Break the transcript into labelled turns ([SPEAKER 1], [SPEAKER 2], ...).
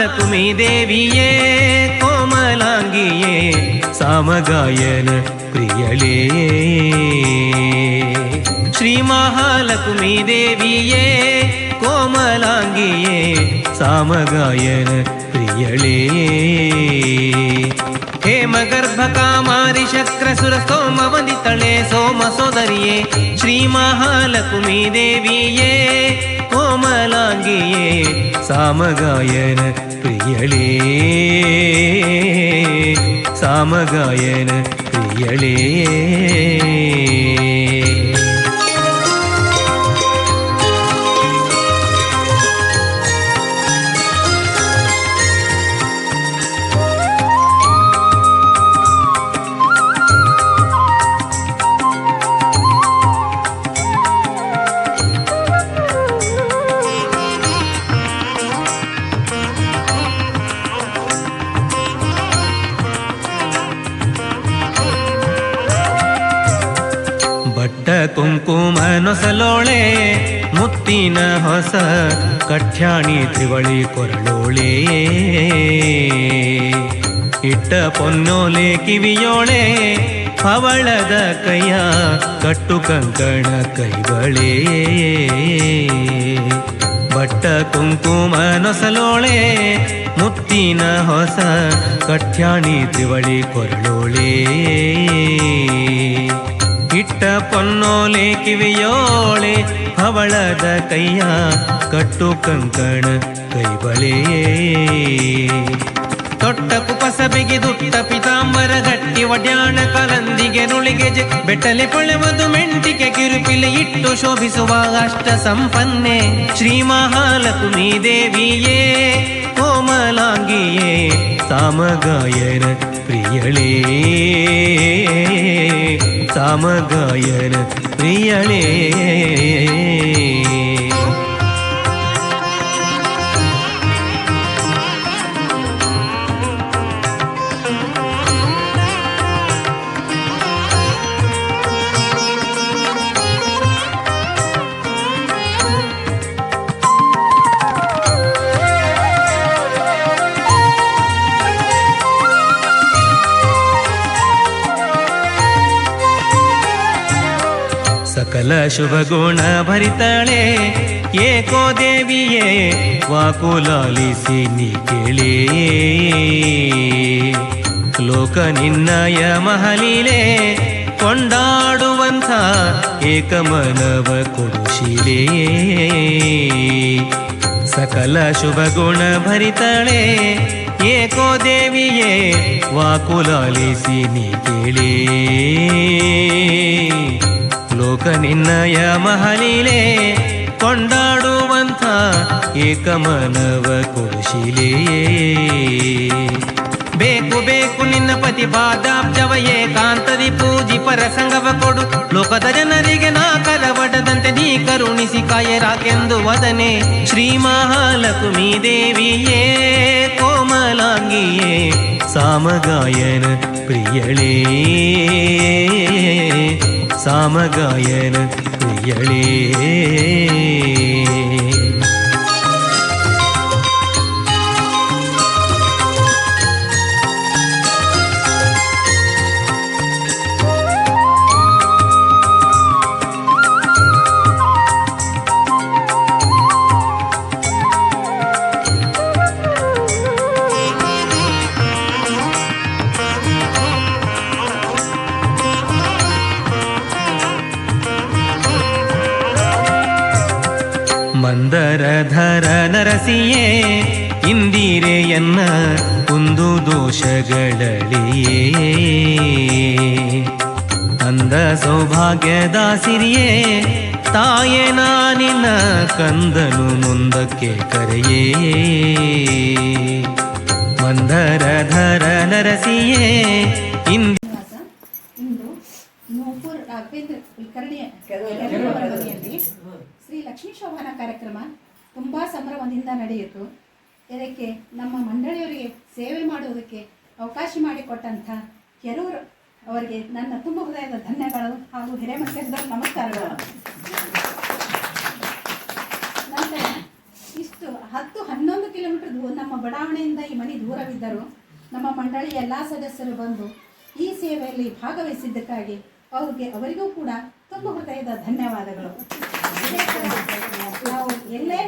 [SPEAKER 1] ಶ್ರೀ ಮಹಾಲಕ್ಷ್ಮೀ ದೇವಿಯೇ ಕೋಮಲಾಂಗಿಯೇ ಸಾಮಗಾಯನ ಪ್ರಿಯಳೇ ಶ್ರೀ ಮಹಾಲಕ್ಷ್ಮೀ ದೇವಿಯೇ ಕೋಮಲಾಂಗಿಯೇ ಸಾಮಗಾಯನ ಪ್ರಿಯಳೇ ಹೇಮಗರ್ಭ ಕಾಮಾರಿ ಶಕ್ರ ಸುರ ಸೋಮ பிரியளே சாமகாயன பிரியளே. ಬಟ್ಟ ಕುಂಕುಮ ನೊಸಲೋಳೆ ಮುತ್ತಿನ ಹೊಸ ಕಠ್ಯಾಣಿ ತ್ರಿವಳಿ ಕೊರಳೋಳೆ ಇಟ್ಟ ಪೊನ್ನೋಲೆ ಕಿವಿಯೋಳೆ, ಹವಳದ ಕೈಯ ಕಟ್ಟು ಕಂಕಣ ಕೈಬಳೆ ಬಟ್ಟ ಕುಂಕುಮ ನೊಸಲೋಳೆ ಮುತ್ತಿನ ಹೊಸ ಕಠ್ಯಾಣಿ ತ್ರಿವಳಿ ಕೊರಳೋಳೆ ಇಟ್ಟ ಪೊನ್ನೋಲೆ ಕಿವಿಯೋಳೆ ಹವಳದ ಕೈಯ ಕಟ್ಟು ಕಂಕಣ ಕೈಬಳೆ ತೊಟ್ಟ ಕುಪಸ ಬಿಗಿದುಟ್ಟ ಪಿತಾಂಬರ ಗಟ್ಟಿ ಒಡ್ಯಾಣ ಕಲಂದಿಗೆ ನುಳಿಗೆ ಜೆ ಬೆಟ್ಟಲೆ ಪೊಳೆವದು ಮೆಂಟಿಗೆ ಕಿರುಪಿಲೆ ಇಟ್ಟು ಶೋಭಿಸುವ ಅಷ್ಟ ಸಂಪನ್ನೆ ಶ್ರೀ ಮಹಾಲಕ್ಷ್ಮೀ ದೇವಿಯೇ ಕೋಮಲಾಂಗಿಯೇ ಸಾಮಗಾಯನ ಪ್ರಿಯಳೇ ಸಾಮಗಾಯನ ಪ್ರಿಯಳೇ ಸಕಲ ಶುಭ ಗುಣ ಭರಿತಳೆ. ಏಕೋ ದೇವಿಯೇ ವಾಕುಲಾಲಿಸಿ ನೀ ಕೇಳೇ ಲೋಕ ನಿನ್ನಯ ಮಹಲೀಲೆ, ಕೊಂಡಾಡುವಂಥ ಏಕಮನವ ಕೊಡುಶೀಲೇ. ಸಕಲ ಶುಭ ಗುಣ ಭರಿತಳೆ ಏಕೋ ದೇವಿಯೇ ವಾಕುಲಾಲಿಸಿ ನೀ ಕೇಳೇ ಲೋಕ ನಿನ್ನಯ ಮಹಲೀಲೆ, ಕೊಂಡಾಡುವಂಥ ಏಕಮನವ ಕುಶಿಲೆಯೇ ಬೇಕು ಬೇಕು ನಿನ್ನ ಪತಿ ಬಾದಾಬ್ಜವ ಏಕಾಂತದಿ ಪೂಜಿ ಪರ ಸಂಗವ ಕೊಡು. ಲೋಕದ ಜನರಿಗೆ ನಾ ಕರವಡದಂತೆ ನೀ ಕರುಣಿಸಿ ಕಾಯರಾಕೆಂದು ವದನೆ. ಶ್ರೀ ಮಹಾಲಕ್ಷ್ಮೀ ದೇವಿಯೇ, ಕೋಮಲಾಂಗಿಯೇ, ಸಾಮಗಾಯನ ಪ್ರಿಯಳೇ. ಸಾಮಗಾಯನ ಪ್ರಿಯಳೇ. ಮಂದರಧರ ನರಸಿಯೇ ಇಂದಿರೆಯನ್ನ ಕುಂದು ದೋಷಗಳಳಿಯೇ ಅಂದ ಸೌಭಾಗ್ಯದ ಸಿರಿಯೇ ತಾಯೇ ನಾನಿನ ಕಂದನು ಮುಂದಕ್ಕೆ ಕರೆಯೇ ಮಂದರಧರ ನರಸಿಯೇ ಇಂದಿ
[SPEAKER 2] ರಾಘವೇಂದ್ರ ಕುಲಕರ್ಣಿ ಶ್ರೀ ಲಕ್ಷ್ಮೀ ಶೋಭಾನ ಕಾರ್ಯಕ್ರಮ ತುಂಬ ಸಂಭ್ರಮದಿಂದ ನಡೆಯಿತು. ಇದಕ್ಕೆ ನಮ್ಮ ಮಂಡಳಿಯವರಿಗೆ ಸೇವೆ ಮಾಡುವುದಕ್ಕೆ ಅವಕಾಶ ಮಾಡಿಕೊಟ್ಟಂಥ ಕೆರೂರು ಅವರಿಗೆ ನನ್ನ ತುಂಬ ಹೃದಯದ ಧನ್ಯಗಳು ಹಾಗೂ ಹಿರೇಮಠದ ನಮಸ್ಕಾರಗಳು. ನಂತರ ಇಷ್ಟು ಹತ್ತು ಹನ್ನೊಂದು ಕಿಲೋಮೀಟರ್ ದೂರ ನಮ್ಮ ಬಡಾವಣೆಯಿಂದ ಈ ಮನೆ ದೂರವಿದ್ದರು ನಮ್ಮ ಮಂಡಳಿಯ ಎಲ್ಲ ಸದಸ್ಯರು ಬಂದು ಈ ಸೇವೆಯಲ್ಲಿ ಭಾಗವಹಿಸಿದ್ದಕ್ಕಾಗಿ ಅವ್ರಿಗೆ ಅವರಿಗೂ ಕೂಡ ತುಂಬ ಹೃದಯದ ಧನ್ಯವಾದಗಳು. ಇದೇ ಥರ ನಾವು ಎಲ್ಲೇ